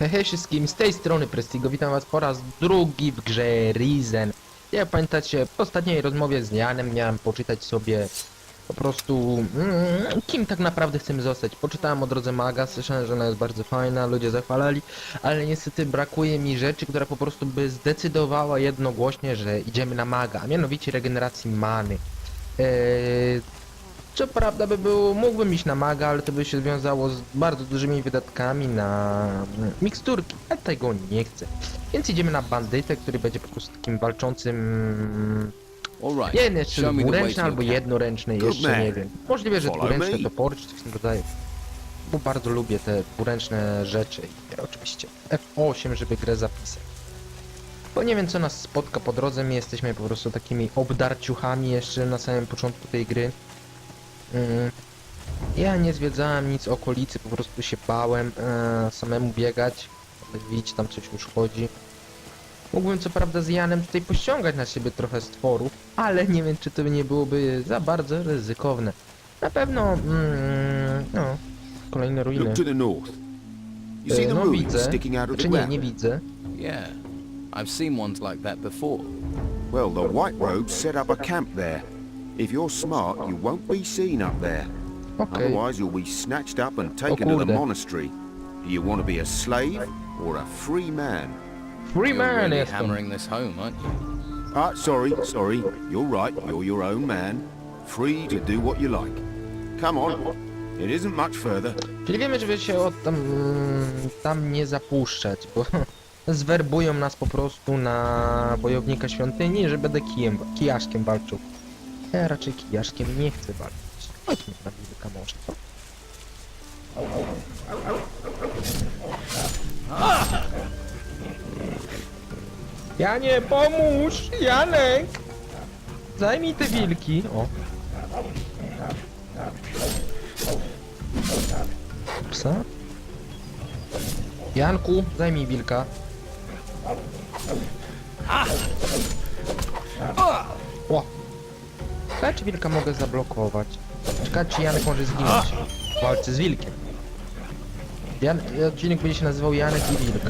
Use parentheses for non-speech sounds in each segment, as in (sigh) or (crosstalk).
Hej wszystkim, z tej strony Prestigo, witam was po raz drugi w grze Risen. Jak pamiętacie, w ostatniej rozmowie z Janem miałem poczytać sobie po prostu mm, kim tak naprawdę chcemy zostać. Poczytałem o drodze maga, słyszałem, że ona jest bardzo fajna, ludzie zachwalali, ale niestety brakuje mi rzeczy, która po prostu by zdecydowała jednogłośnie, że idziemy na maga, a mianowicie regeneracji many. Eee, co prawda by było, mógłbym iść na maga, ale to by się związało z bardzo dużymi wydatkami na miksturki, a tego nie chcę. Więc idziemy na bandytę, który będzie po prostu takim walczącym... All right. Nie way dwuręczny to albo jednoręczny, jeszcze nie wiem. Możliwe, że dwuręczne me. topory czy coś w tym rodzaju. Bo bardzo lubię te dwuręczne rzeczy i oczywiście F8, żeby grę zapisać. Bo nie wiem co nas spotka po drodze, my jesteśmy po prostu takimi obdarciuchami jeszcze na samym początku tej gry. Mm. Ja nie zwiedzałem nic okolicy, po prostu się bałem e, samemu biegać. Widzicie, tam coś już chodzi. Mógłbym co prawda z Janem tutaj pościągać na siebie trochę stworów, ale nie wiem czy to nie byłoby za bardzo ryzykowne. Na pewno, mm, no, kolejne ruiny. Look to the north. You see E, the no ruins widzę, sticking out of the czy nie, ground? nie widzę. Yeah. I've seen ones like that before. Well, the White Robes set up a camp there. If you're smart, you won't be seen up there. Okej, Otherwise, you'll be snatched up and taken to the monastery. Do you want to be a slave or a free man? free You're man really hammering this home, aren't you? Ah, sorry, sorry. You're right. You're your own man. Free to do what you like. Come on. It isn't much further. Czyli wiemy, żeby się od tam, tam nie zapuszczać, bo (laughs) zwerbują nas po prostu na bojownika świątyni, że będę kijem, kijaszkiem walczył. Ja raczej kijaszkiem nie chcę walczyć. Chodźmy na wilka może? Janie, pomóż! Janek! Zajmij te wilki. O. Psa? Janku, zajmij wilka. O! Czy wilka mogę zablokować. Ciekawe, czy Janek może zginąć w walce z wilkiem. Jan... Odcinek będzie się nazywał Janek i Wilk.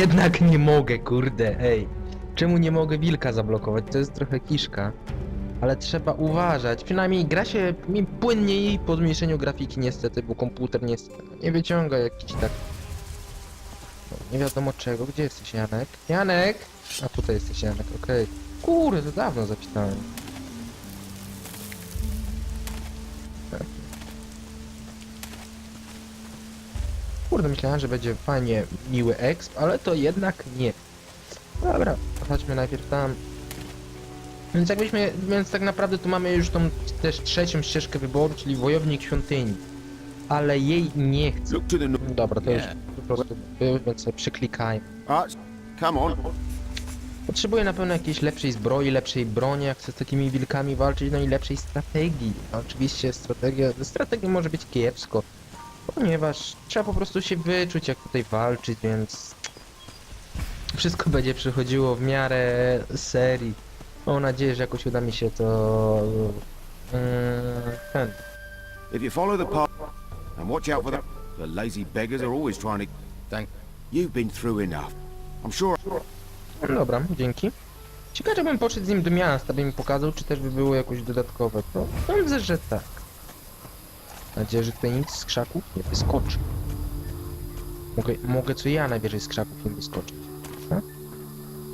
Jednak nie mogę, kurde, ej. Czemu nie mogę wilka zablokować? To jest trochę kiszka. Ale trzeba uważać. Przynajmniej gra się mi płynniej po zmniejszeniu grafiki niestety, bo komputer niestety nie wyciąga jakiś tak... No, nie wiadomo czego. Gdzie jesteś Janek? Janek! A tutaj jesteś Janek, okej. Kurde, to dawno zapisałem. Kurde, myślałem, że będzie fajnie miły exp, ale to jednak nie. Dobra, chodźmy najpierw tam. Więc jakbyśmy, więc tak naprawdę tu mamy już tą też trzecią ścieżkę wyboru, czyli wojownik świątyni. Ale jej nie chcę. Look to the. Dobra, to już po prostu był, więc sobie przyklikajmy. Ah, come on. Potrzebuję na pewno jakiejś lepszej zbroi, lepszej broni, jak chcę z takimi wilkami walczyć, no i lepszej strategii. Oczywiście strategia, strategia może być kiepsko, ponieważ trzeba po prostu się wyczuć, jak tutaj walczyć, więc wszystko będzie przychodziło w miarę serii. Mam nadzieję, że jakoś uda mi się to... Yy, ten, follow the path and watch out for the lazy beggars always to. Thank- You've been through enough. I'm sure. No Dobra, dzięki. Ciekawe, bym poszedł z nim do miasta, by mi pokazał, czy też by było jakoś dodatkowe. To sądzę, że tak. Mam nadzieję, że tutaj nic z krzaków nie wyskoczy. Mogę, mogę co ja najwyżej z krzaków nie wyskoczyć. Ha?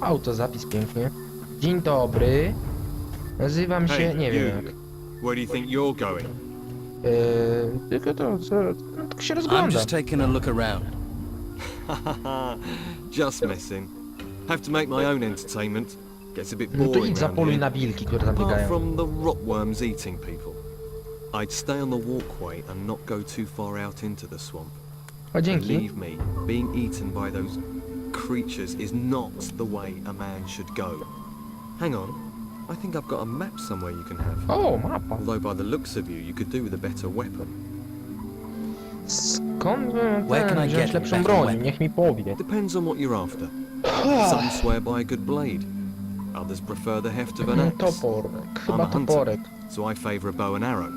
Autozapis pięknie. Dzień dobry. Nazywam się, Hey, nie wiem you. jak. Where do you think you're going? Eee, tylko to, co, no, tak się I'm rozgląda. just taking a look around. (laughs) Just messing. Have to make my own entertainment. Gets a bit No to boring idź round zapoluj here. na wilki, które tam Apart biegają. from the rotworms eating people. I'd stay on the walkway and not go too far out into the swamp. O, dzięki. Believe me, being eaten by those creatures is not the way a man should go. Hang on, I think I've got a map somewhere you can have. O, mapa. Although by the looks of you, you could do with a better weapon. Skąd bym Where can ten, I wziąć get lepszą better broń? weapon? Niech mi powie. Depends on what you're after. Some swear by a good blade. Others prefer the heft of an Mm, axe. Toporek, I'm chyba a hunter, toporek. so I favour a bow and arrow.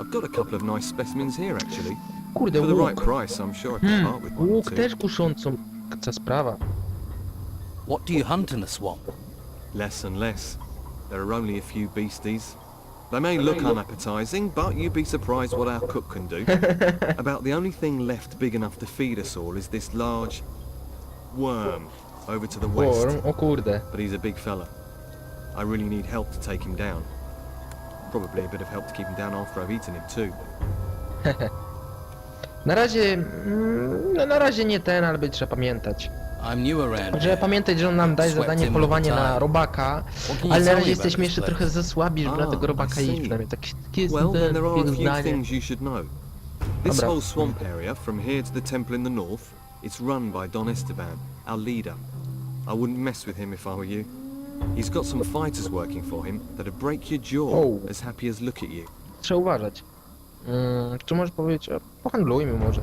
I've got a couple of nice specimens here, actually. Kurde, For the right łuk. price, I'm sure I can Hmm, part with one or łuk two. też kuszącą. Co sprawa. What do you hunt in the swamp? Less and less. There are only a few beasties. They may look unappetizing, but you'd be surprised what our cook can do. (laughs) About the only thing left big enough to feed us all is this large worm over to the west. Worm, o kurde. But he's a big fella. I really need help to take him down. Probably a bit of help to keep him down after I've eaten him too. (laughs) Na razie... mm, No na razie nie ten, ale trzeba pamiętać. I'm new around Trzeba here. pamiętać, że on nam daje zadanie polowanie na robaka, What can you ale na tell razie me jesteśmy jeszcze trochę za słabi, żeby na Ah, tego robaka I iść. see. Przynajmniej takie, takie jest Well, then there are a few zdanie. things you should know. This Dobra. whole swamp area, from here to the temple in the north, it's run by Don Esteban, our leader. I wouldn't mess with him if I were you. He's got some fighters working for him that'd break your jaw Oh. as happy as look at you. Trzeba uważać. Mm, czy możesz powiedzieć, o, pohandlujmy może.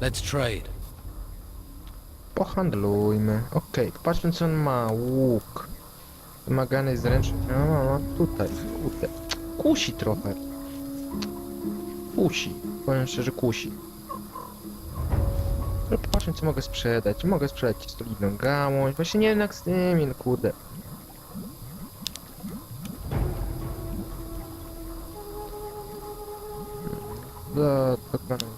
Let's trade. Pohandlujmy. Okej, popatrzmy co on ma. Łuk. Wymagany zręczny. No, no, no, tutaj. Kurde. Kusi trochę. Kusi. Powiem szczerze, kusi. No popatrzmy co mogę sprzedać. Mogę sprzedać ci solidną gałąź. Właśnie nie wiem jak z tymi, no kurde. Do, dokładnie.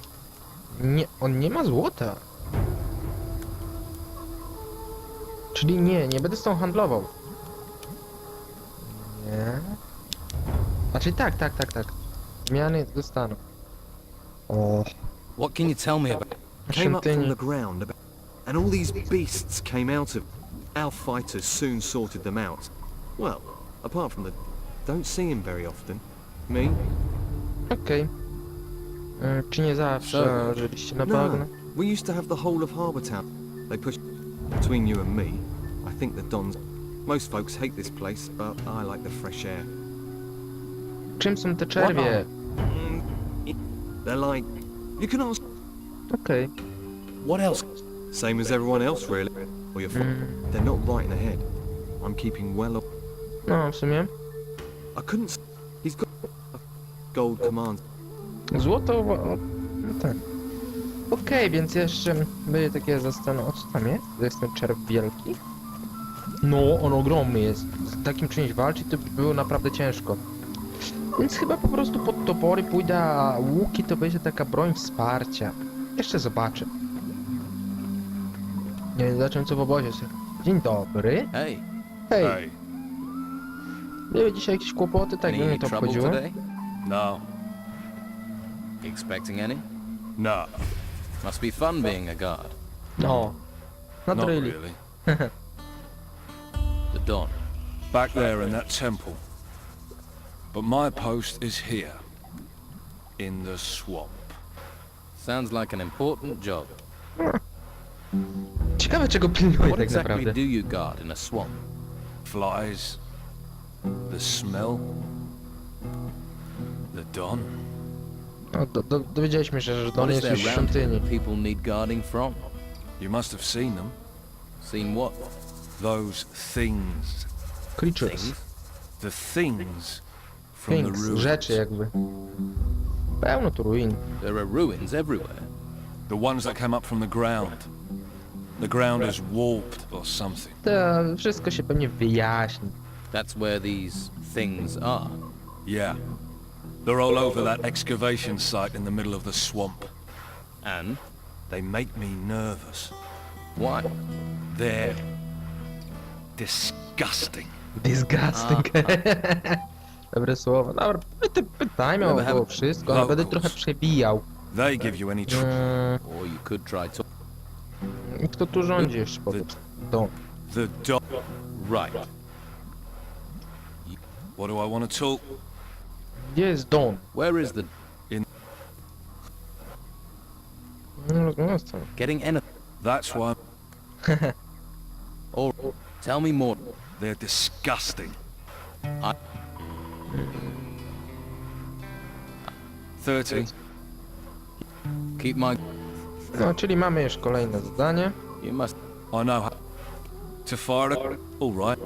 Nie, on nie ma złota. Czyli nie, nie będę z tą handlował. Nie. Znaczy tak, tak, tak, tak. Zmiany dostaną. O, What can you tell me about? Came up from the ground, about, and all these beasts came out of. Our fighters soon sorted them out. Well, apart from the, don't see him very often. Me? Okej. Mm, Czy nie zawsze So- żyliście na No, we used to have the whole of Harbour Town. They pushed between you and me. I think the Dons. Most folks hate this place, but I like the fresh air. Czym są te czerwie? Mm, They're like you can ask Okej. What else? same as everyone else really. Or you're. Mm, They're not right in the head. I'm keeping well up. no, w sumie. I couldn't. He's got gold commands. Złoto... o, No tak. Okej, więc jeszcze będzie takie zastanowienie. O co tam jest? To jest ten czerw wielki? No, on ogromny jest. Z takim czymś walczyć to by było naprawdę ciężko. Więc chyba po prostu pod topory pójdę, a łuki to będzie taka broń wsparcia. Jeszcze zobaczę. Nie wiem, zobaczę co w obozie. się- Dzień dobry. Hey, Hej, były dzisiaj jakieś kłopoty? Tak, by any mnie to trouble obchodziło. today? No, Expecting any? no, Must be fun being a guard. No. Not, not really. really. (laughs) The Don. Back there in that temple. But my post is here. In the swamp. Sounds like an important job. Ciekawe czego pilnuje What tak exactly naprawdę. do you guard in a swamp? Flies. The smell. The dawn. No, do, do, dowiedzieliśmy się, że What Don is jest there już w around here świątyni. that people need guarding from? You must have seen them. Seen what? Those things. Creatures. Things? The things from the Things, ruins. rzeczy jakby. Pełno tu ruin. There are ruins everywhere. The ones that came up from the ground. The ground is warped or something. To wszystko się pewnie wyjaśni. That's where these things are. Yeah. They're all over that excavation site in the middle of the swamp. And They make me nervous. why? They're disgusting. Disgusting. Dobre ah, ah. (laughs) słowo. Dobra, py- pytajmy Never o, have wszystko, ale będę trochę przebijał. They give you any trouble. Mm, Or you could try to... kto tu rządzi jeszcze powiedz? Don. The dog. Right. What do I want to talk? Gdzie jest Don? Where is the... No, rozumiem, co. Getting anything? That's why (laughs) Or tell me more. they're disgusting. I- Thirty. Keep my... No, czyli mamy już kolejne zadanie. You must... I know how to fire a... All right.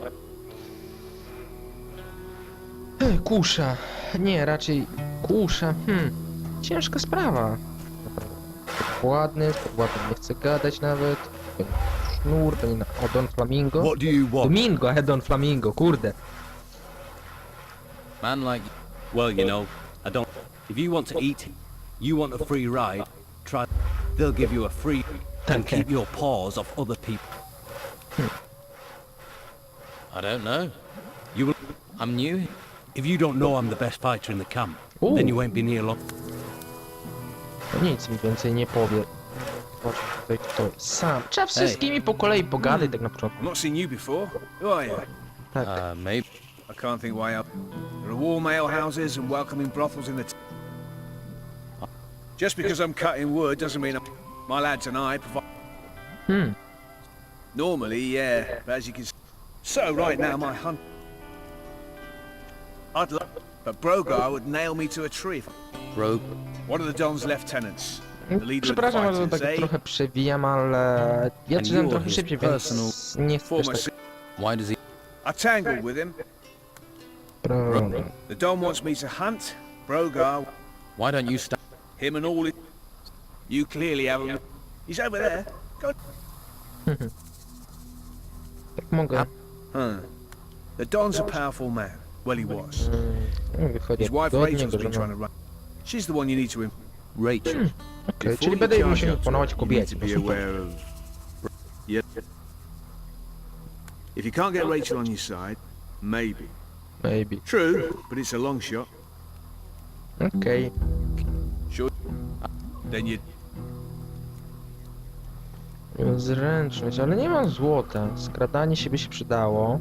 Kusza. Nie, raczej Kusza, hmm, ciężka sprawa. Ładny, ładny nie chce gadać nawet. Sznur, to nie na... O, Don Flamingo. What do you want? Domingo, he Don Flamingo, kurde. Man like Well, you know, I don't. If you want to eat, you want a free ride, try. They'll give you a free and Okay. keep your paws off other people. I don't know. You will. I'm new. If you don't know I'm the best fighter in the camp, Ooh. then you won't be near long. To nic mi więcej nie powie. Chodź tutaj kto jest sam. Trzeba wszystkimi po kolei pogadać tak na początku. Not seen you before. Who are you? Tak. Uh, maybe. I can't think why up. There are warm ale houses and welcoming brothels in the. T- Just because I'm cutting wood doesn't mean I'm. My lads and I provide. Hmm. Normally, yeah, but as you can. see... So right now, my hunt. I'd love, but Brogar would nail me to a tree. if- Rogue. One of the Don's lieutenants, the leader of the Przepraszam, bardzo fighters, tak eh? trochę przewijam, ale ja And czytam trochę his szybciej, personal więc nie chcę tak... si- Why does he? I tangled with him. pro- The Don wants me to hunt. Brogar, Why don't you stand? Him and all. His, you clearly haven't. He's over there. Go Jak (laughs) mogę. Huh. The Don's a powerful man. Well, he was. Mm, His wife Rachel's been trying to run. She's the one you need to. Rachel. Okej, Before czyli you będę charge musiał out to you need to be aware of... Yeah. If you can't get Rachel on your side, maybe. Maybe. True, but it's a long shot. Okej. Then you. Zręczność, ale nie mam złota. Skradanie się by się przydało.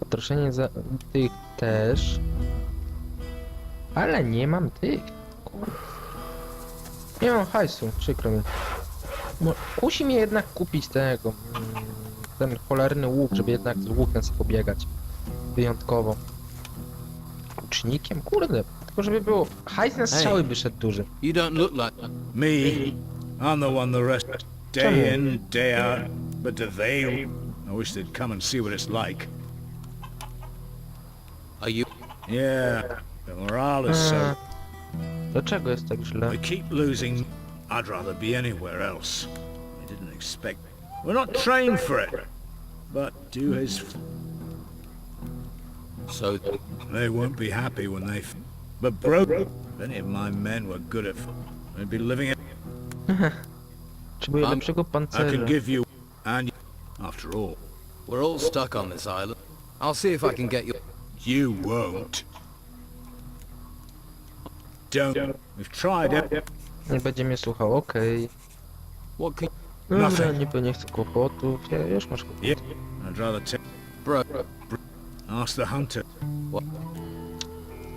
Potroszenie za tych też. Ale nie mam tych. Nie mam hajsu, przykro mi. Mo- Kusi mnie jednak kupić tego. mm, Ten cholerny łuk, żeby jednak z łukiem sobie pobiegać. Wyjątkowo. Łucznikiem? Kurde. Tylko żeby było. Hajs na strzały by szedł duży. You don't look like. Me? I'm the one the rest day in, day out. But the Vale, I wish they'd come and see what it's like. Are you? Yeah, the morale is so... Hmm. Dlaczego jest tak źle? We keep losing. I'd rather be anywhere else. I didn't expect... We're not trained for it. But do his... So They won't be happy when they... F- but bro, if any of my men were good at... F- they'd be living it. Potrzebuję Mam- lepszego I can pancerza. give you... And... After all, we're all stuck on this island. I'll see if I can get you. you won't. Don't. We've tried it. Nie będzie mnie słuchał, okej. What can? Dobra, Nothing. niby nie chcę kłopotów. Ja już masz kłopoty. Yeah, I'd rather take... Bro. Ask the hunter.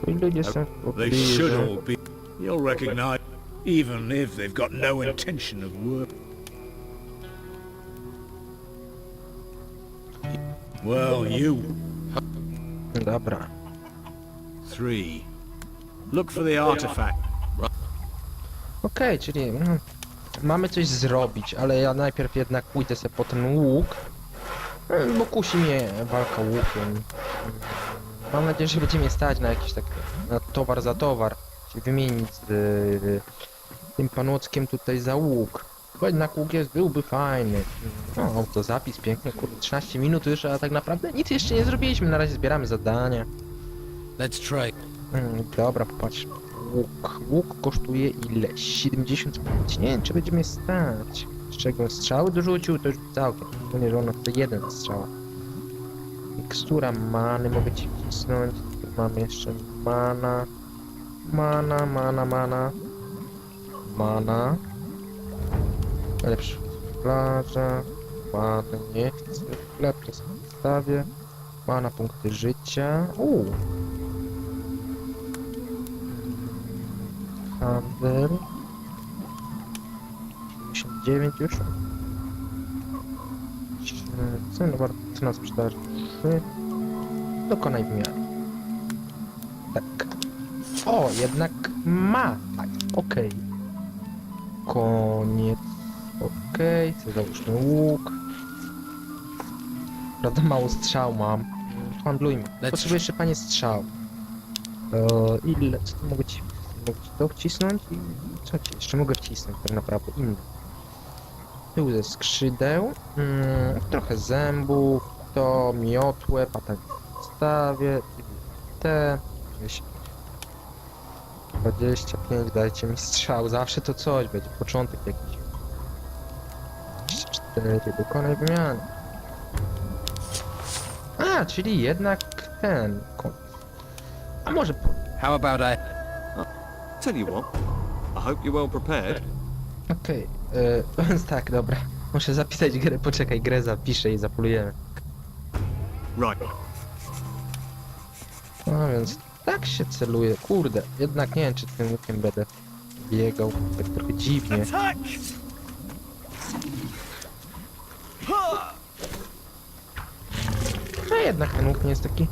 Twoi ludzie są They should all be. You'll recognize, even if they've got no intention of work. Well, you Dobra. three. Look for the artifact. Okej, czyli mm, mamy coś zrobić, ale ja najpierw jednak pójdę sobie po ten łuk. Mm, Bo kusi mnie walka łukiem. Mam nadzieję, że będzie mnie stać na jakiś tak na towar za towar. Się wymienić z y, tym panockiem tutaj za łuk. Bo jednak łuk jest, byłby fajny. No, autozapis, piękny, kurde, 13 minut już, a tak naprawdę nic jeszcze nie zrobiliśmy. Na razie zbieramy zadania. Let's trade. Mm, dobra, popatrz. Łuk. Łuk kosztuje ile? 75. Nie wiem, czy będzie mnie stać. Z czego strzały dorzucił, to już całkiem. Szczególnie, że ono to jeden strzał. Mikstura many mogę ci wcisnąć. Mam jeszcze mana. Mana, mana, mana. Mana. Lepszy plaża. Many nie chcę. Chleb to zostawię. Mana, punkty życia. Uuu. Handel. 59 już. Cena warto cena sprzedaży 3. Dokonaj wymiany. Tak. O, jednak ma. Tak, okej. Koniec. Okej, okay. załóżmy łuk. Prawda, mało strzał mam. Handlujmy. Let's- Potrzebuję jeszcze panie strzał. E, ile? Co tu mogę ci... Mogę ci to wcisnąć i co ci jeszcze mogę wcisnąć tak naprawdę? Inne. Tył ze skrzydeł, mm, trochę zębów, to miotłę, patent stawię, te 10, 25, dajcie mi strzał, zawsze to coś będzie, początek jakiś. 4, dokonaj wymiany. A, czyli jednak ten. ko- A może po... How about I... Tell you what, I hope you're well prepared. Okej, e, (laughs) więc tak, dobra. Muszę zapisać grę, poczekaj, grę zapiszę i zapolujemy. Right. No więc tak się celuje. Kurde, jednak nie wiem czy tym łukiem będę biegał. Tak trochę dziwnie. No jednak ten łuk nie jest taki.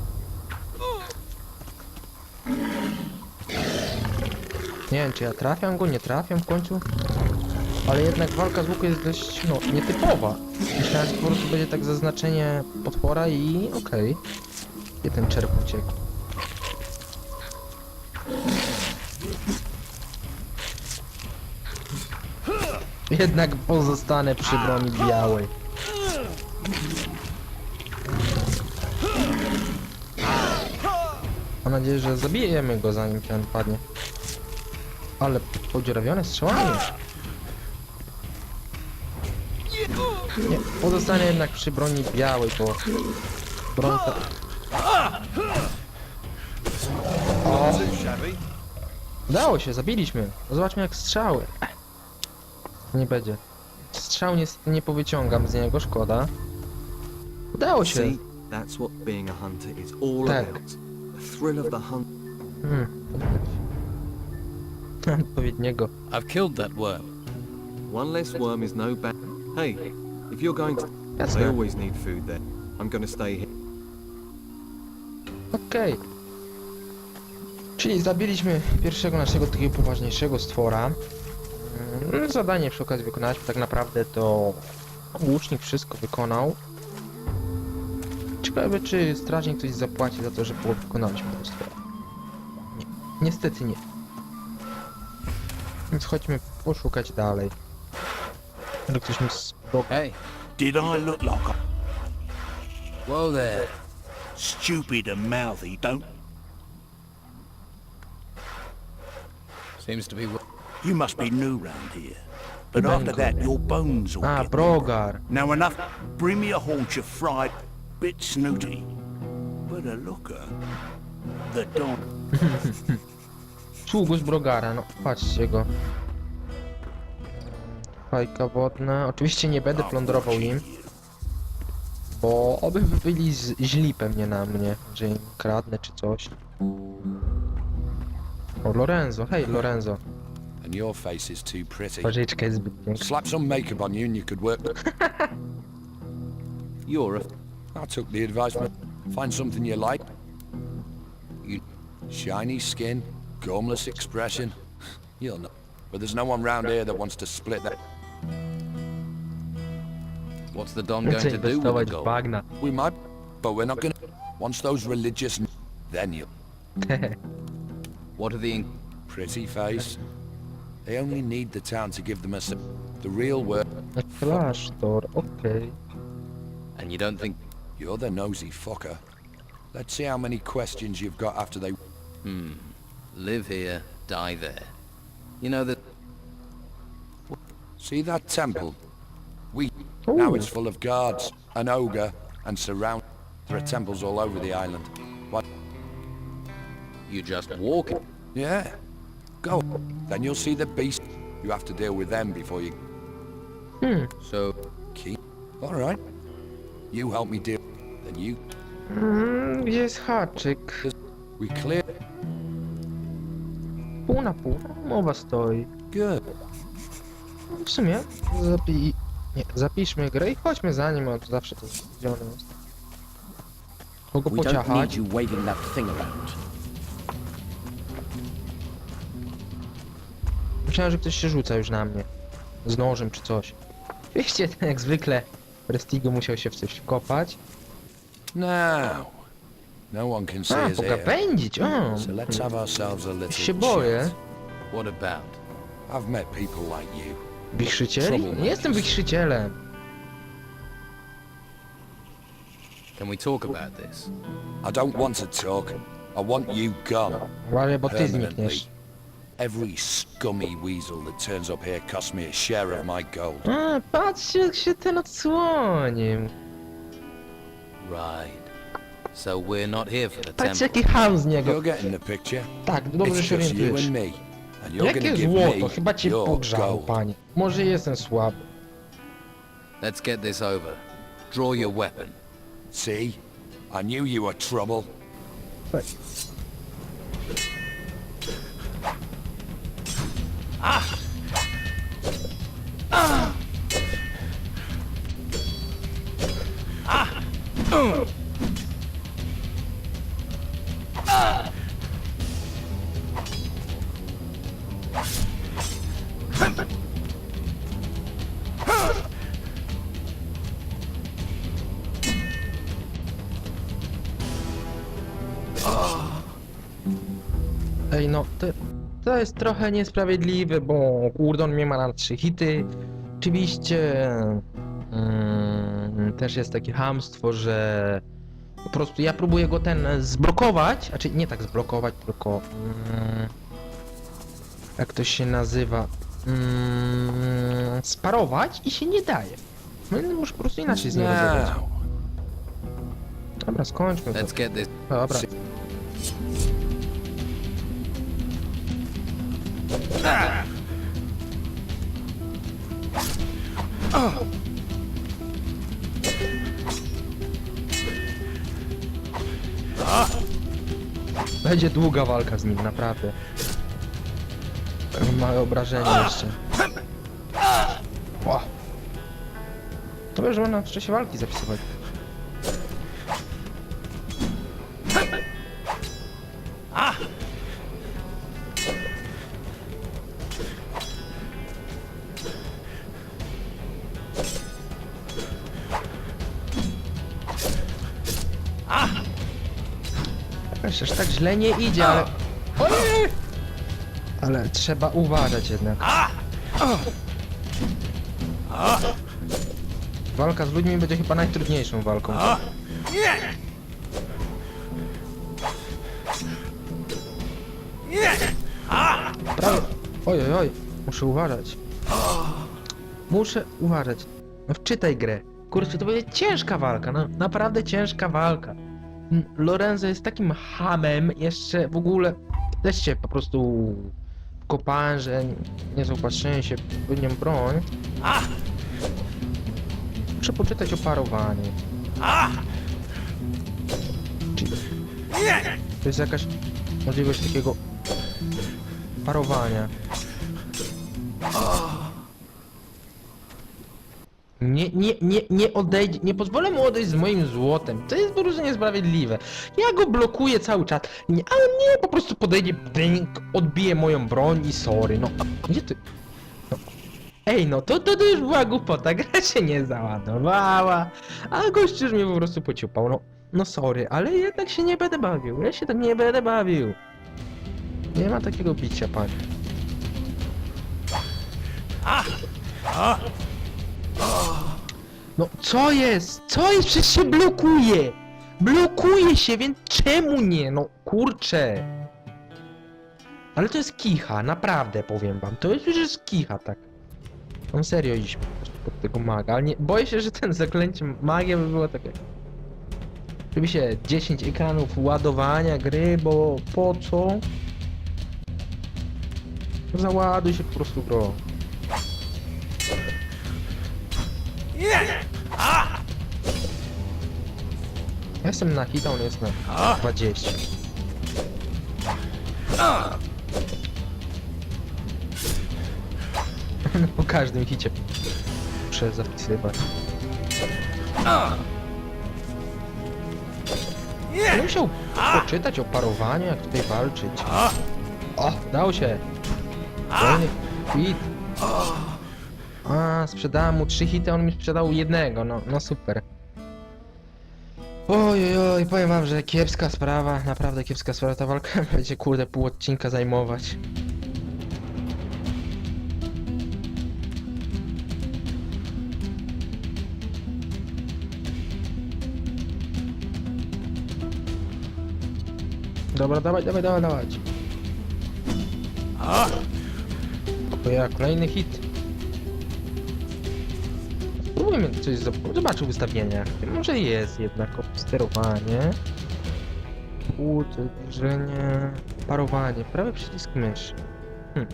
Nie wiem czy ja trafiam go, nie trafiam w końcu. Ale jednak walka z łuku jest dość, no, nietypowa. Myślałem, że po prostu będzie tak zaznaczenie potwora i okej. Gdzie ten czerp uciekł? Jednak pozostanę przy broni białej. Mam nadzieję, że zabijemy go zanim ten padnie. Ale podziurawione strzałami. Nie, pozostanę jednak przy broni białej, bo bronka... O! Udało się, zabiliśmy. Zobaczmy jak strzały. Nie będzie. Strzał niestety nie powyciągam z niego, szkoda. Udało się. See, that's what being a hunter is all Tak. about. The thrill of the hunt. Hmm. (laughs) Odpowiedniego. I've killed that worm. One less worm is no bad. Hey, if you're going to... They Jasne. always need food there. I'm gonna stay here. Okej. Czyli zabiliśmy pierwszego naszego takiego poważniejszego stwora. Mm, Zadanie przy okazji wykonaliśmy. Tak naprawdę to łucznik wszystko wykonał. Ciekawe, czy strażnik coś zapłaci za to, że było wykonaliśmy tego stwora. Nie. Niestety nie. Więc chodźmy poszukać dalej. Może ktoś mi Hey, Did I look like a whoa there. stupid and mouthy? Don't Seems to be... you must be new round here. But after that, your bones will A, get Brogar. Now enough. Bring me a haunch of fried, bit snooty, but a looker. The don. (laughs) Sługus Brogara, no patrzcie go. Fajka wodna. Oczywiście nie będę plądrował im, bo oby byli z- źli pewnie na mnie, że im kradnę czy coś. O, Lorenzo, hej Lorenzo. And your face is too pretty. Twarzyczka jest. Slap some makeup on you and you could work. (laughs) You're a... I took the advice, man. Find something you like. You shiny skin, gumless expression. You'll know. But there's no one round here that wants to split that. What's the Don going to do with inwestować the gold? bagna. We might, but we're not gonna. Once those religious, n- then you (laughs) What are the... in- pretty face. They only need the town to give them a s- the real word. Klasztor, okay. And you don't think... You're the nosy fucker. Let's see how many questions you've got after they. Hmm. Live here, die there. You know that... See that temple? We now it's full of guards, an ogre, and surround. There are temples all over the island. What? You just walk. Yeah. Go. Then you'll see the beast. You have to deal with them before you Hmm. So, keep. All right. You help me deal. Then you. Mm, gdzie jest haczyk? We clear. Pół na pół. Mowa stoi. Good. W sumie zapi... Nie, zapiszmy grę i chodźmy za nim, to zawsze to zdziwione jest. Kogo We don't pociachać? need you waving that thing about. Myślałem, że ktoś się rzuca już na mnie. Z nożem czy coś. Wiecie, (laughs) jak zwykle Prestigo musiał się w coś wkopać. Now, No one can see A, us here. pogawędzić, o. So let's have ourselves a little Się boję. chat. What about? I've met people like you. Wichrzycieli? Nie jestem wichrzycielem. Can we talk about this? I don't want to talk. I want you gone. Ale bo ty Permanently. znikniesz. Every scummy weasel that turns up here costs me a share of my gold. A, patrzcie jak się ten odsłonił. Right. So we're not here for the Patrzcie temple. jaki ham z niego. You're getting the picture. Tak, dobrze It's się just you orientujesz. and me. And you're gonna Jakie give złoto? me Chyba cię your pogrzało, gold. panie. Może jestem słaby. Let's get this over. Draw your weapon. See? I knew you were trouble. Jest trochę niesprawiedliwe, bo Kurdon mnie ma na trzy hity. Oczywiście mm, też jest takie hamstwo, że po prostu ja próbuję go ten zblokować, znaczy nie tak zblokować, tylko mm, jak to się nazywa, mm, sparować i się nie daje. No i muszę po prostu inaczej z niego zrobić. Now, Dobra, skończmy to. Let's get this. Dobra. Będzie długa walka z nim, naprawdę. Małe obrażenie jeszcze. Ła. To że można w czasie walki zapisywać. Źle nie idzie, ale... Ojej! Ale trzeba uważać jednak. Walka z ludźmi będzie chyba najtrudniejszą walką. Prawie... Oj, oj, oj. Muszę uważać. Muszę uważać. No wczytaj grę. Kurczę, to będzie ciężka walka, no naprawdę ciężka walka. Lorenzo jest takim hamem, jeszcze w ogóle też się po prostu wkopałem, że nie zaopatrzyłem się w odpowiednią broń. Muszę poczytać o parowaniu. Czy to jest jakaś możliwość takiego parowania? Nie, nie, nie, nie odejdzie, nie pozwolę mu odejść z moim złotem. To jest po prostu niesprawiedliwe. Ja go blokuję cały czas, nie, a nie, po prostu podejdzie, blink, odbije moją broń i sorry, no. a Gdzie ty? No. Ej, no to, to, to już była głupota, (laughs) gra się nie załadowała, a gość już mnie po prostu pociupał, no. No sorry, ale jednak się nie będę bawił, ja się tak nie będę bawił. Nie ma takiego bicia, panie. No co jest? Co jest? Przecież się blokuje! Blokuje się, więc czemu nie? No kurczę. Ale to jest kicha, naprawdę powiem wam. To jest przecież kicha, tak. On serio iść pod tego maga, ale nie, boję się, że ten zaklęcie magia by było takie... Oczywiście 10 ekranów ładowania gry, bo po co? Załaduj się po prostu bro. Ja jestem na hita, on jest na 20. No, (laughs) po każdym hicie muszę zapisywać. Ja musiał poczytać o parowaniu, jak tutaj walczyć. O, dało się. Kolejny hit. A, sprzedałem mu trzy hity, on mi sprzedał jednego, no, no super. Oj, oj, oj, powiem wam, że kiepska sprawa, naprawdę kiepska sprawa, ta walka (laughs) będzie kurde pół odcinka zajmować. Dobra, dawaj, dawaj, dawaj, dawaj. O ja, kolejny hit. Spróbujmy coś zob- zobaczył w ustawieniach. Może jest jednak sterowanie. Uderzenie. Parowanie. Prawy przycisk myszy. Hm.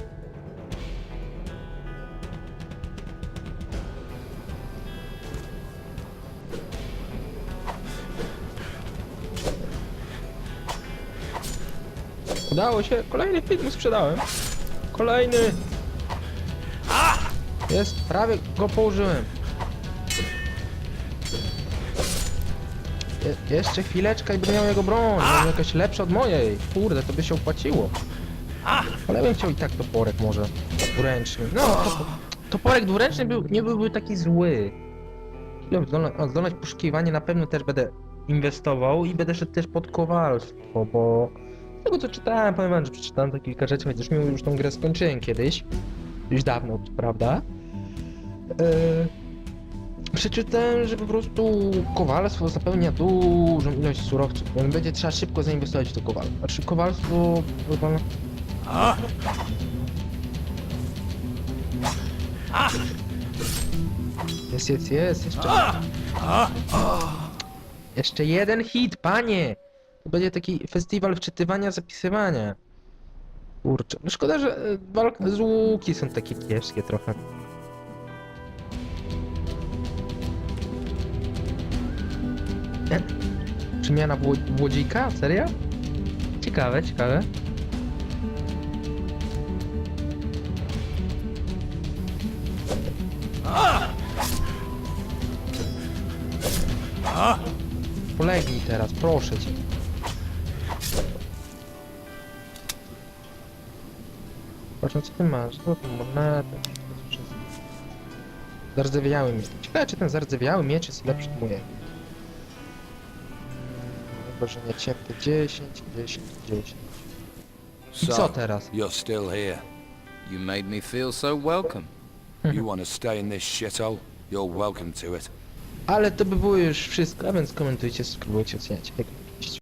Udało się. Kolejny film sprzedałem. Kolejny. Jest, prawie go położyłem. Jeszcze chwileczkę i będę miał jego broń. Może jakaś lepsza od mojej. Kurde, to by się opłaciło. Ale bym chciał i tak toporek może. Dwuręczny. No, to, toporek dwuręczny był, nie byłby taki zły. Zdolność, poszukiwania na pewno też będę inwestował i będę szedł też pod kowalstwo, bo z tego co czytałem, powiem wam, że przeczytałem to kilka rzeczy, chociaż już tą grę skończyłem kiedyś. Już dawno, prawda. Eee, przeczytałem, że po prostu kowalstwo zapewnia dużą ilość surowców. więc Będzie trzeba szybko zainwestować w to kowalstwo. Znaczy kowalstwo... chyba- Jest, jest, jest, jeszcze... Jeszcze jeden hit, panie! To będzie taki festiwal wczytywania, zapisywania. Kurczę, no szkoda, że e, walk z łuki są takie kiepskie trochę. Przemiana wło- Włodzika? Serio? Ciekawe, ciekawe. Polegnij teraz, proszę cię. Patrzę, co ty masz? Złotą monetę. Zardzewiały miecz. Ciekawe, czy ten zardzewiały miecz jest lepszy od mojego. Wydarzenie cięte 10, 10, 10. I co So, teraz? you're still here. You made me feel so welcome. You want to stay in this shithole? You're welcome to it. Ale to by było już wszystko, a więc komentujcie, subskrybujcie, oceniajcie.